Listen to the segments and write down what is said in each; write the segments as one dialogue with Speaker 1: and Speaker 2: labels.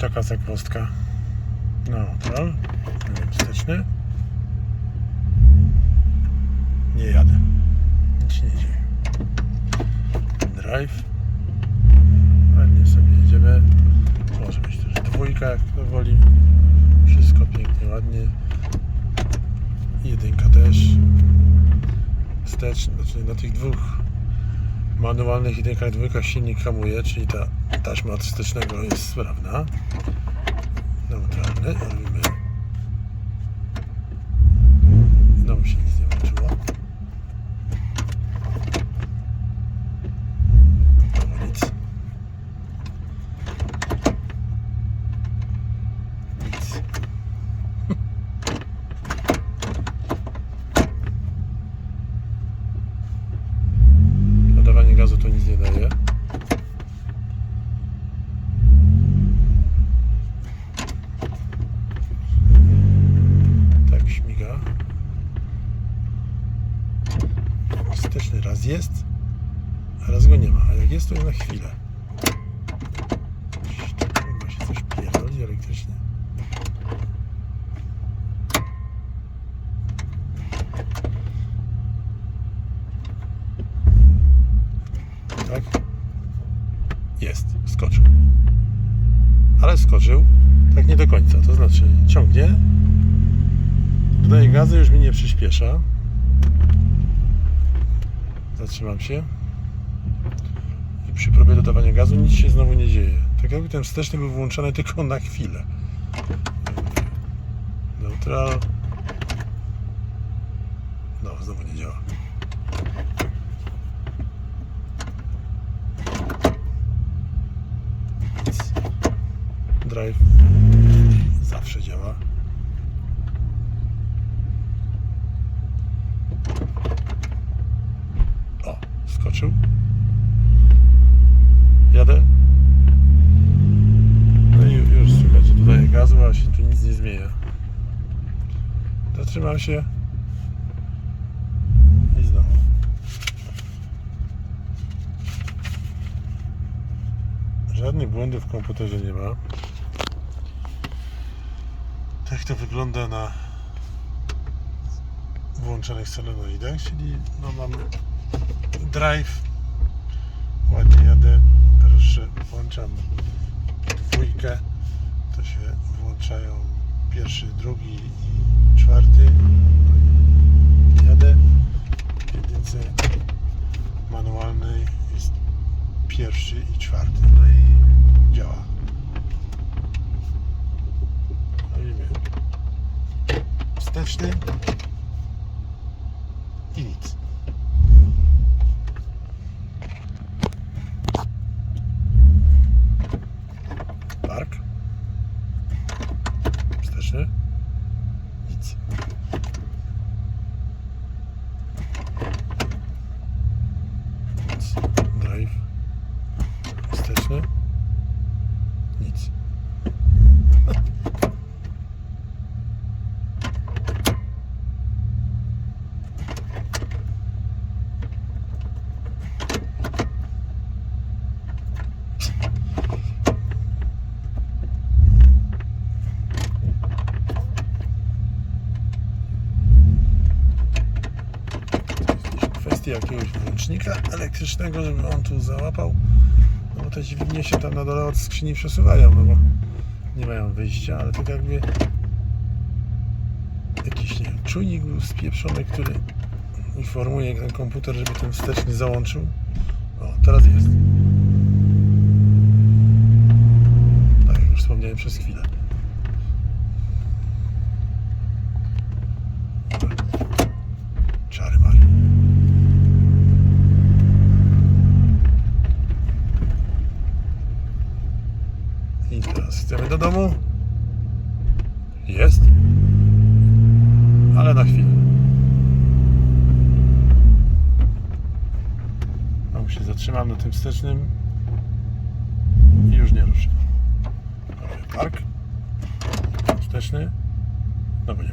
Speaker 1: taka zakostka. No, to. Wsteczny. Nie jadę. Nic nie dzieje. Drive. Ładnie sobie jedziemy. Może być też dwójka, jak kto woli. Wszystko pięknie, ładnie. Jedynka też. Wstecz, znaczy na tych dwóch manualnych jedynkach, dwójkach silnik hamuje, czyli ta taśma od wstecznego jest sprawna. Neutralny, robimy. Znowu się nic nie włączyło. Znowu nic. Nic. Nadawanie gazu to nic nie daje. Tak śmiga. Wsteczny raz jest, a raz go nie ma. A jak jest, to jest na chwilę. Chyba się coś pierdoli elektrycznie. Tak? Jest, skoczył. Ale skoczył tak nie do końca. To znaczy ciągnie, dodaje gazu, już mi nie przyspiesza. Zatrzymam się. I przy próbie dodawania gazu nic się znowu nie dzieje. Tak jakby ten wsteczny był włączony tylko na chwilę. Neutral. No, znowu nie działa. Drive zawsze działa. O, skoczył. Jadę. No i już słychać, że dodaję gazu, a się tu nic nie zmienia. Zatrzymam się. I znowu. Żadnych błędów w komputerze nie ma. Tak to wygląda na włączonych solenoidach, czyli no mamy drive. Ładnie jadę. Proszę, włączam dwójkę. To się włączają pierwszy, drugi i czwarty. No i jadę. W jedynce manualnej jest pierwszy i czwarty. No i działa. Robimy wsteczny i nic. Park. Wsteczny. Nic. Nic. Drive. Wsteczny. Nic. jakiegoś włącznika elektrycznego, żeby on tu załapał. No bo te dźwignie się tam na dole od skrzyni przesuwają, no bo nie mają wyjścia, ale tak jakby jakiś nie wiem, czujnik był spieprzony, który informuje ten komputer, żeby ten wsteczny załączył. O, teraz jest. Tak jak już wspomniałem przez chwilę. Czary mary. I teraz chcemy do domu. Jest. Ale na chwilę. Tam się zatrzymam na tym wstecznym i już nie ruszę. Park. Wsteczny. No bo nie.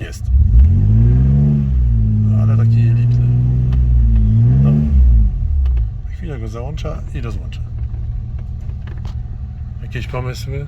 Speaker 1: Jest. Ale taki lipny. No. Na chwilę go załącza i rozłącza. Jakieś pomysły?